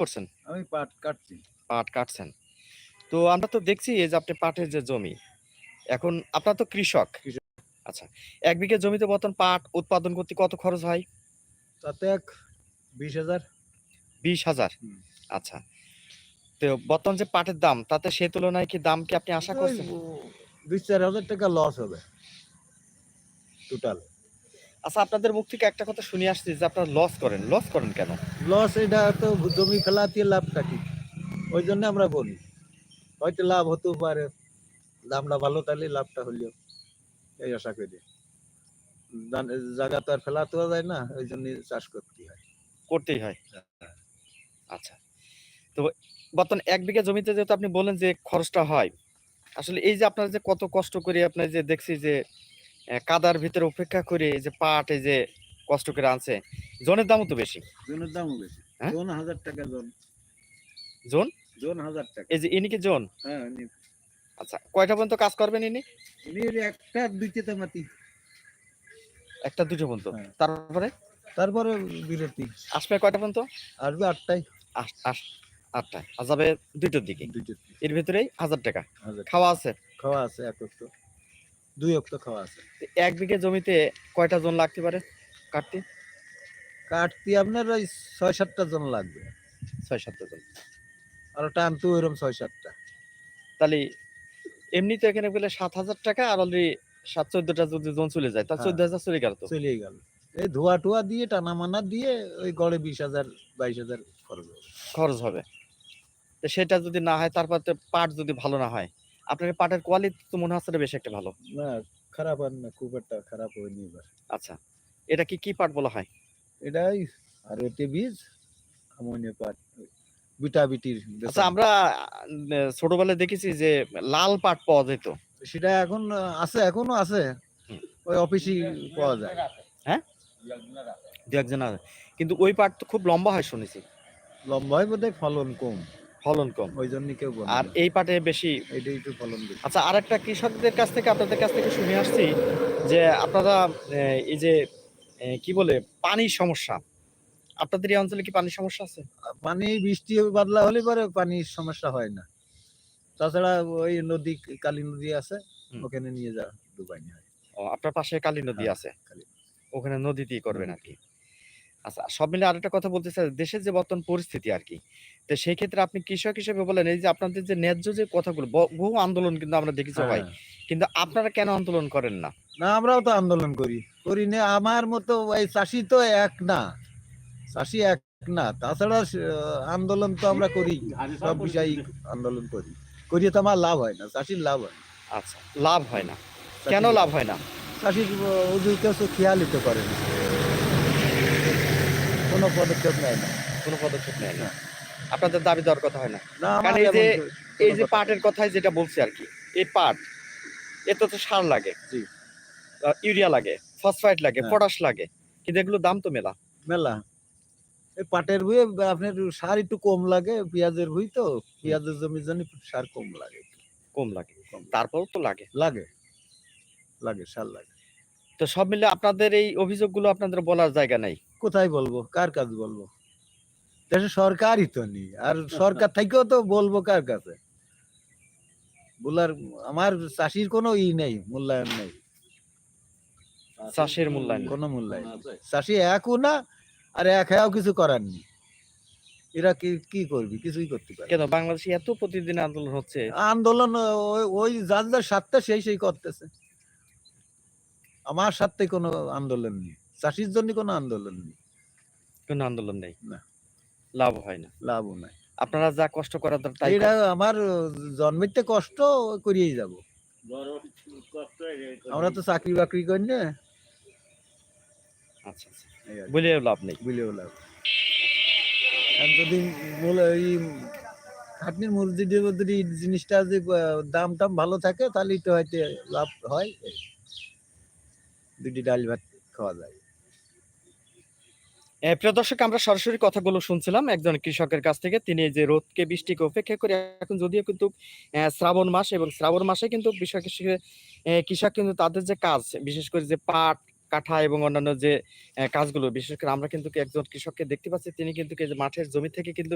করছেন? আমি পাট কাটছি। পাট কাটছেন। তো আমরা তো দেখছি এই যে আপনি পাটের যে জমি এখন আপনার তো কৃষক। আচ্ছা এক বিঘে জমিতে বর্তমান পাট উৎপাদন করতে কত খরচ হয়? তাতে এক বিশ হাজার। বিশ হাজার? আচ্ছা তো বর্তমান যে পাটের দাম তাতে সে তুলনায় কি দাম কি আপনি আশা করছেন? দুই চার হাজার টাকা লস হবে। টোটাল আচ্ছা আপনাদের মুখ থেকে একটা কথা শুনে আসছি যে আপনারা লস করেন। লস করেন কেন? লস এটা তো জমি ফেলাতে লাভটা কি ওই জন্য আমরা বলি হয়তো লাভ হতেও পারে দামটা ভালো তাহলে লাভটা হলেও এই আশা করি। জায়গা তো আর ফেলাতেও যায় না ওই জন্য চাষ করতে হয়। করতেই হয়। আচ্ছা। তো বর্তমান এক বিঘা জমিতে যেহেতু আপনি বলেন যে খরচটা হয় আসলে এই যে আপনার যে কত কষ্ট করে আপনার যে দেখছি যে কাদার ভিতরে উপেক্ষা করে যে পাট এই যে কষ্ট করে আনছে জনের দামও তো বেশি। জনের দামও বেশি। হ্যাঁ? জন হাজার টাকা জন। জন? জন হাজার টাকা। এই যে ইনি কি জন? হ্যাঁ আচ্ছা কয়টা পর্যন্ত কাজ করবেন ইনি? ইনি একটা দুইতে মাটি। একটা দুটো পর্যন্ত? হ্যাঁ। তারপরে? তারপরে বিরতি আসবে কয়টা পর্যন্ত? আসবে আটটায়। আস আস আটটা আর যাবে দুটোর দিকে? দুইটা এর ভিতরেই হাজার টাকা। খাওয়া আছে? খাওয়া আছে এক দুই অক্ত খাওয়া আছে। এক বিঘে জমিতে কয়টা জন লাগতে পারে কাটতে? কাটতে আপনার ওই ছয় সাতটা জন লাগবে। ছয় সাতটা জন। আর টানতো ওইরকম ছয় সাতটা। তাহলে এমনি তো এখানে গেলে সাত হাজার টাকা আর অলরেডি সাত চোদ্দটা যদি জন চলে যায় তাহলে হ্যাঁ। চোদ্দ হাজার চলে গেল তো? চলেই গেল। এই ধোয়া টোয়া দিয়ে টানা মানা দিয়ে ওই গড়ে বিশ হাজার বাইশ হাজার খরচ হবে। খরচ হবে। তো সেটা যদি না হয় তারপর তো পাট যদি ভালো না হয় আপনার পাটের কোয়ালিটি তো মনে হচ্ছে বেশ একটা ভালো। না খারাপ আর না খুব একটা খারাপ হয়নি এবার। আচ্ছা এটা কি কি পাট বলা হয়? এটাই আর এতে বীজ আমনে পাট বিটা বিটির আচ্ছা আমরা ছোটবেলায় দেখেছি যে লাল পাট পাওয়া যেত। সেটা এখন আছে এখনও আছে। ওই অফিসই পাওয়া যায়। দু একজন আছে। কিন্তু ওই পাট তো খুব লম্বা হয় শুনেছি। লম্বা হয় বোধহয় ফলন কম। ফলন কম। ওই জন্য কেউ আর এই পাটে বেশি? এইটাই একটু ফলন বেশি। আচ্ছা আর একটা কৃষকদের কাছ থেকে আপনাদের কাছ থেকে শুনে আসছি যে আপনারা এই যে কি বলে পানির সমস্যা। আপনাদের এই অঞ্চলে কি পানির সমস্যা আছে? পানি বৃষ্টি বাদলা হলে পরে পানির সমস্যা হয় না। তাছাড়া ওই নদী কালী নদী আছে ওখানে নিয়ে যা ডুবাই হয়। আপনার পাশে কালী নদী হ্যাঁ, আছে? ওখানে নদীতেই করবেন আর কি। আচ্ছা সব মিলে আরেকটা কথা বলতে চাই দেশের যে বর্তমান পরিস্থিতি আর কি তো সেই ক্ষেত্রে আপনি কৃষক হিসেবে বলেন এই যে আপনাদের যে ন্যায্য যে কথাগুলো বহু আন্দোলন কিন্তু আমরা দেখেছি ভাই। হ্যাঁ। কিন্তু আপনারা কেন আন্দোলন করেন না? না আমরাও তো আন্দোলন করি। করি না আমার মতো ওই চাষি তো এক না। চাষি এক না। তাছাড়া আন্দোলন তো আমরা করি সব বিষয় আন্দোলন করি। করিয়ে তো আমার লাভ হয় না চাষির লাভ হয় না। আচ্ছা লাভ হয় না। কেন লাভ হয় না? চাষির ওদের কিছু খেয়ালই তো করে না। কোনো পদক্ষেপ নেয় না। কোনো পদক্ষেপ নেয় না। আপনাদের দাবি দেওয়ার কথা হয় না? কারণ এই যে এই যে পাটের কথাই যেটা বলছি আর কি এই পাট এতে তো সার লাগে। জি। ইউরিয়া লাগে ফসফাইট লাগে হ্যাঁ। পটাশ লাগে কিন্তু এগুলো দাম তো মেলা। মেলা। এই পাটের ভুঁয়ে আপনার সার একটু কম লাগে পেঁয়াজের ভুঁই তো পেঁয়াজের জমির জন্য সার কম লাগে কম লাগে। তারপর তো লাগে। লাগে। লাগে সার লাগে। তো সব মিলে আপনাদের এই অভিযোগগুলো আপনাদের বলার জায়গা নাই। কোথায় বলব? কার কাছে বলব? দেশে সরকারই তো নেই। আর সরকার থেকেও তো বলব কার কাছে? বলার আমার চাষির কোনো ই নেই মূল্যায়ন নেই। চাষের মূল্যায়ন। কোনো মূল্যায়ন চাষি একও না আর এক হ্যাঁ কিছু করার নেই। এরা কি কি করবি? কিছুই করতে পারে। কেন বাংলাদেশে এত প্রতিদিন আন্দোলন হচ্ছে? আন্দোলন ওই- ওই যার যার স্বার্থে সেই সেই করতেছে। আমার স্বার্থে কোনো আন্দোলন নেই। চাষির জন্য কোনো আন্দোলন নেই। কোনো আন্দোলন নেই? না। লাভ হয় না। লাভও নাই। আপনারা যা কষ্ট করার দরকার তাই এটা আমার জন্মেতে কষ্ট করিয়েই যাব। আমরা তো চাকরি বাকরি করি না। আচ্ছা আচ্ছা। বলে লাভ নেই। বুঝলেও লাভ যদি বলে এই খাটনির মসজিদের যদি জিনিসটা যে দাম টাম ভালো থাকে তাহলে তো হয়তো লাভ হয়। দুটি ডাল ভাত খাওয়া যায়। প্রিয় দর্শক, আমরা সরাসরি কথাগুলো শুনছিলাম একজন কৃষকের কাছ থেকে। তিনি যে রোদকে, বৃষ্টিকে উপেক্ষা করে এখন যদিও কিন্তু শ্রাবণ মাস এবং শ্রাবণ মাসে কিন্তু কৃষক কৃষক কিন্তু তাদের যে কাজ, বিশেষ করে যে পাট কাঠা এবং অন্যান্য যে কাজগুলো, বিশেষ করে আমরা কিন্তু একজন কৃষককে দেখতে পাচ্ছি, তিনি কিন্তু মাঠের জমি থেকে কিন্তু